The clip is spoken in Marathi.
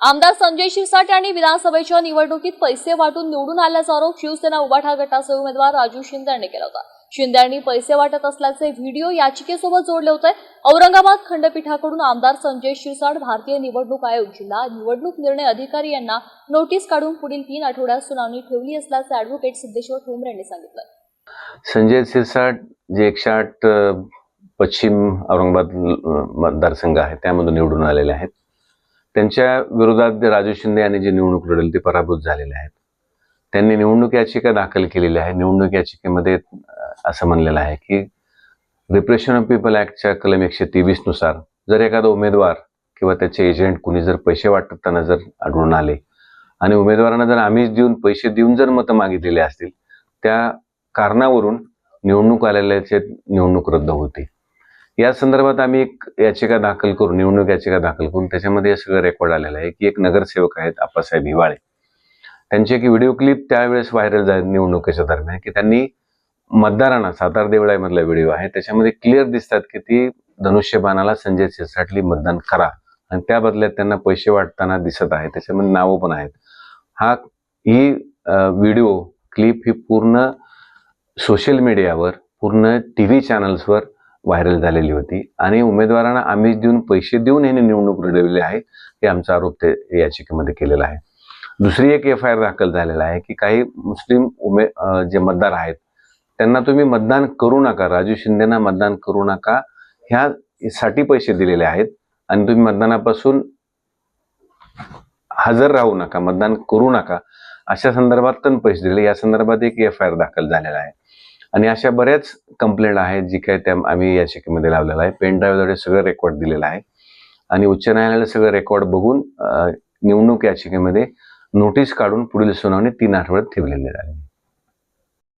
आमदार संजय शिरसाट यांनी विधानसभेच्या निवडणुकीत पैसे वाटून निवडून आल्याचा आरोप शिवसेना उभाठा गटाचे उमेदवार राजू शिंदे यांनी केला होता. शिंदे यांनी पैसे वाटत असल्याचे व्हिडिओ याचिकेसोबत जोडले होते. औरंगाबाद खंडपीठाकडून आमदार संजय शिरसाट भारतीय निवडणूक आयोग जिल्हा निवडणूक निर्णय अधिकारी यांना नोटीस काढून पुढील तीन आठवड्यात सुनावणी ठेवली असल्याचे अॅडव्होकेट सिद्धेश्वर ठोंबरे यांनी सांगितलं. संजय शिरसाट जे एकशे आठ पश्चिम औरंगाबाद मतदारसंघ आहे त्यामधून निवडून आलेले आहेत. त्यांच्या विरोधात राजू शिंदे यांनी जी निवडणूक लढली ती पराभूत झालेले आहेत. त्यांनी निवडणूक याचिका दाखल केलेली आहे. निवडणूक याचिकेमध्ये असं म्हणलेलं आहे की रिप्रेशन ऑफ पीपल ॲक्टच्या कलम एकशे तेवीसनुसार जर एखादा उमेदवार किंवा त्याचे एजंट कुणी जर पैसे वाटताना जर आढळून आले आणि उमेदवारांना जर आम्हीच देऊन पैसे देऊन जर मतं मागितलेले असतील त्या कारणावरून निवडणूक आलेल्याचे निवडणूक रद्द होते. या संदर्भात आम्ही एक याचिका दाखल करून निवडणूक याचिका दाखल करून त्याच्यामध्ये सगळं रेकॉर्ड आलेलं आहे की एक नगरसेवक आहेत आप्पासाहेब हिवाळे. त्यांची एक व्हिडिओ क्लिप त्यावेळेस व्हायरल झाली निवडणुकीच्या दरम्यान की त्यांनी मतदारांना सातार देवळामधला व्हिडिओ आहे त्याच्यामध्ये क्लिअर दिसतात की ती धनुष्यबाणाला संजय सिरसाटली मतदान करा. आणि त्या बदल्यात त्यांना पैसे वाटताना दिसत आहे त्याच्यामध्ये नावं पण आहेत. हा ही व्हिडिओ क्लिप ही पूर्ण सोशल मीडियावर पूर्ण टी व्ही चॅनल्सवर व्हायरल झालेली होती. आणि उमेदवारांना आम्ही देऊन पैसे देऊन यांनी निवडणूक लढवली आहे हे आमचा आरोप ते याचिकेमध्ये केलेला आहे. दुसरी एक एफ आय आर दाखल झालेला आहे की काही मुस्लिम उमे जे मतदार आहेत त्यांना तुम्ही मतदान करू नका राजू शिंदेना मतदान करू नका ह्यासाठी पैसे दिलेले आहेत आणि तुम्ही मतदानापासून हजर राहू नका मतदान करू नका अशा संदर्भात पण पैसे दिले. या संदर्भात एक एफ आय आर दाखल झालेला आहे. आणि अशा बऱ्याच कंप्लेंट आहेत जी काय त्या आम्ही याचिकेमध्ये लावलेला आहे पेन ड्राईव्हद्वारे सगळं रेकॉर्ड दिलेलं आहे. आणि उच्च न्यायालयाला सगळं रेकॉर्ड बघून निवडणूक याचिकेमध्ये नोटीस काढून पुढील सुनावणी तीन आठवड्यात ठेवलेली आहे